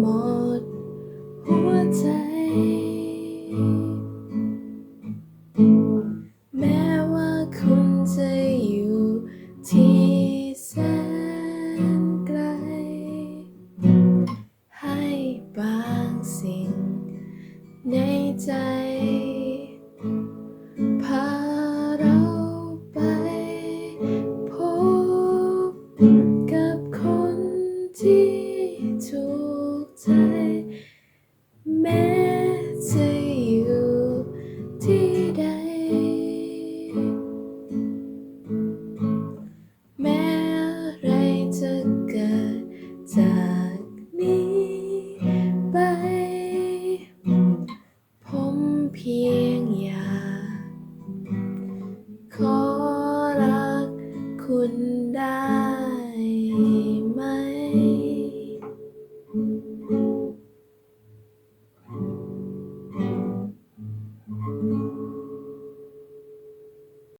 หมดหัวใจ แม้ว่าคุณจะอยู่ที่แสนไกล ให้บางสิ่งในใจพาเราไปพบกับคนที่ถูก แม้จะอยู่ที่ใด แม้อะไรจะเกิดจากนี้ไป ผมเพียงอยากขอรักคุณได้